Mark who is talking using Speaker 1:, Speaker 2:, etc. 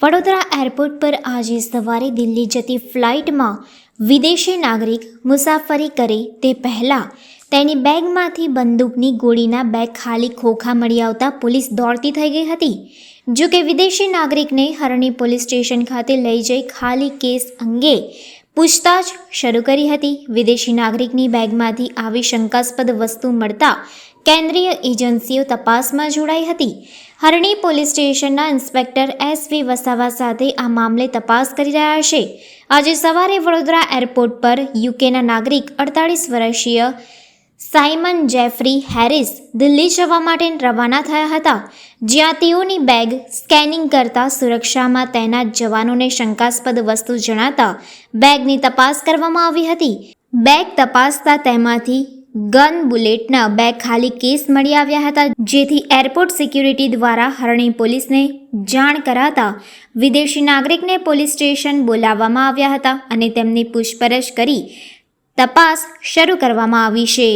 Speaker 1: Vadodara airport પર આજે સવારે દિલ્હી જતી ફ્લાઇટમાં વિદેશી નાગરિક મુસાફરી કરે તે પહેલાં તેની બેગમાંથી બંદૂકની ગોળીના બે ખાલી ખોખા મળી આવતા પોલીસ દોડતી થઈ ગઈ હતી. જો કે વિદેશી નાગરિકને હરણી પોલીસ સ્ટેશન ખાતે લઈ જઈ ખાલી કેસ અંગે પૂછતાછ શરૂ કરી હતી. વિદેશી નાગરિકની બેગમાંથી આવી શંકાસ્પદ વસ્તુ મળતા કેન્દ્રીય એજન્સીઓ તપાસમાં જોડાઈ હતી. હરણી પોલીસ સ્ટેશનના ઇન્સ્પેક્ટર એસ વી વસાવા સાથે આ મામલે તપાસ કરી રહ્યા છે. આજે સવારે વડોદરા એરપોર્ટ પર યુકેના નાગરિક અડતાળીસ વર્ષીય સાયમન જેફરી હેરિસ દિલ્હી જવા માટે રવાના થયા હતા. જ્યાં તેઓની બેગ સ્કેનિંગ કરતા સુરક્ષામાં તૈનાત જવાનોને શંકાસ્પદ વસ્તુ જણાતા બેગની તપાસ કરવામાં આવી હતી. બેગ તપાસતા તેમાંથી ગન બુલેટના બે ખાલી કેસ મળી આવ્યા હતા, જેથી એરપોર્ટ સિક્યુરિટી દ્વારા હરણી પોલીસને જાણ કરાતા વિદેશી નાગરિકને પોલીસ સ્ટેશન બોલાવવામાં આવ્યા હતા અને તેમની પૂછપરછ કરી તપાસ શરૂ કરવામાં આવી છે.